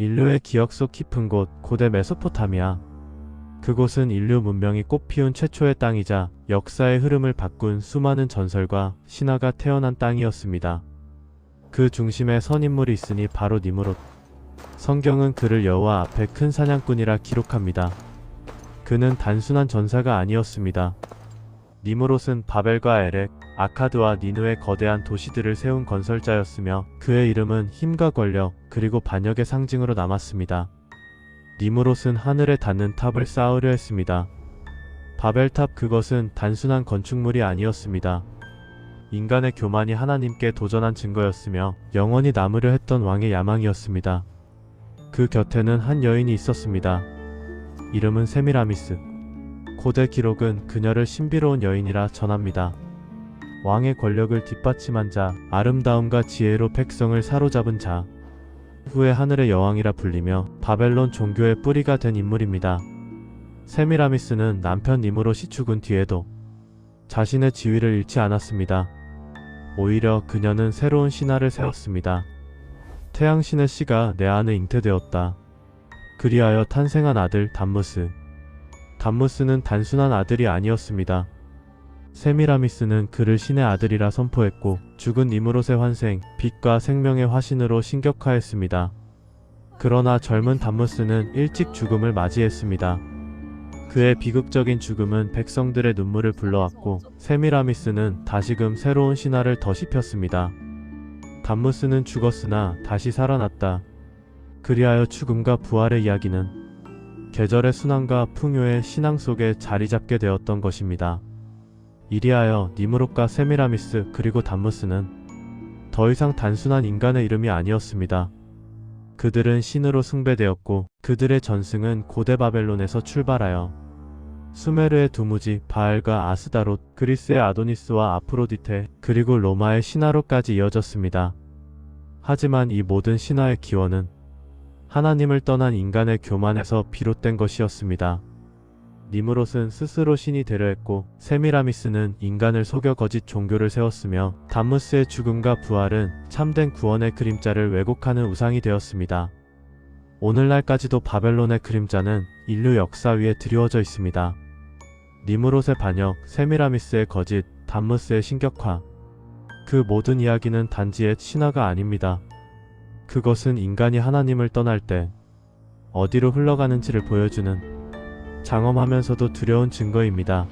인류의 기억 속 깊은 곳 고대 메소포타미아. 그곳은 인류 문명이 꽃피운 최초의 땅이자 역사의 흐름을 바꾼 수많은 전설과 신화가 태어난 땅이었습니다. 그 중심에 선인물이 있으니 바로 니무롯. 성경은 그를 여호와 앞에 큰 사냥꾼이라 기록합니다. 그는 단순한 전사가 아니었습니다. 니무롯은 바벨과 에렉, 아카드와 니누의 거대한 도시들을 세운 건설자였으며 그의 이름은 힘과 권력 그리고 반역의 상징으로 남았습니다. 니무롯은 하늘에 닿는 탑을 쌓으려 했습니다. 바벨탑 그것은 단순한 건축물이 아니었습니다. 인간의 교만이 하나님께 도전한 증거였으며 영원히 남으려 했던 왕의 야망이었습니다. 그 곁에는 한 여인이 있었습니다. 이름은 세미라미스. 고대 기록은 그녀를 신비로운 여인이라 전합니다. 왕의 권력을 뒷받침한 자, 아름다움과 지혜로 백성을 사로잡은 자, 후에 하늘의 여왕이라 불리며 바벨론 종교의 뿌리가 된 인물입니다. 세미라미스는 남편 니무롯이 죽은 뒤에도 자신의 지위를 잃지 않았습니다. 오히려 그녀는 새로운 신화를 세웠습니다. 태양신의 씨가 내 안에 잉태되었다. 그리하여 탄생한 아들 담무스. 담무스는 단순한 아들이 아니었습니다. 세미라미스는 그를 신의 아들이라 선포했고 죽은 니무롯의 환생, 빛과 생명의 화신으로 신격화했습니다. 그러나 젊은 담무스는 일찍 죽음을 맞이했습니다. 그의 비극적인 죽음은 백성들의 눈물을 불러왔고 세미라미스는 다시금 새로운 신화를 덧입혔습니다. 담무스는 죽었으나 다시 살아났다. 그리하여 죽음과 부활의 이야기는 계절의 순환과 풍요의 신앙 속에 자리 잡게 되었던 것입니다. 이리하여 니무롯과 세미라미스 그리고 담무스는 더 이상 단순한 인간의 이름이 아니었습니다. 그들은 신으로 숭배되었고 그들의 전승은 고대 바벨론에서 출발하여 수메르의 두 무지 바알과 아스다롯, 그리스의 아도니스와 아프로디테, 그리고 로마의 신화로까지 이어졌습니다. 하지만 이 모든 신화의 기원은 하나님을 떠난 인간의 교만에서 비롯된 것이었습니다. 니무롯은 스스로 신이 되려 했고 세미라미스는 인간을 속여 거짓 종교를 세웠으며 담무스의 죽음과 부활은 참된 구원의 그림자를 왜곡하는 우상이 되었습니다. 오늘날까지도 바벨론의 그림자는 인류 역사 위에 드리워져 있습니다. 니무롯의 반역, 세미라미스의 거짓, 담무스의 신격화. 그 모든 이야기는 단지 옛 신화가 아닙니다. 그것은 인간이 하나님을 떠날 때 어디로 흘러가는지를 보여주는 장엄하면서도 두려운 증거입니다.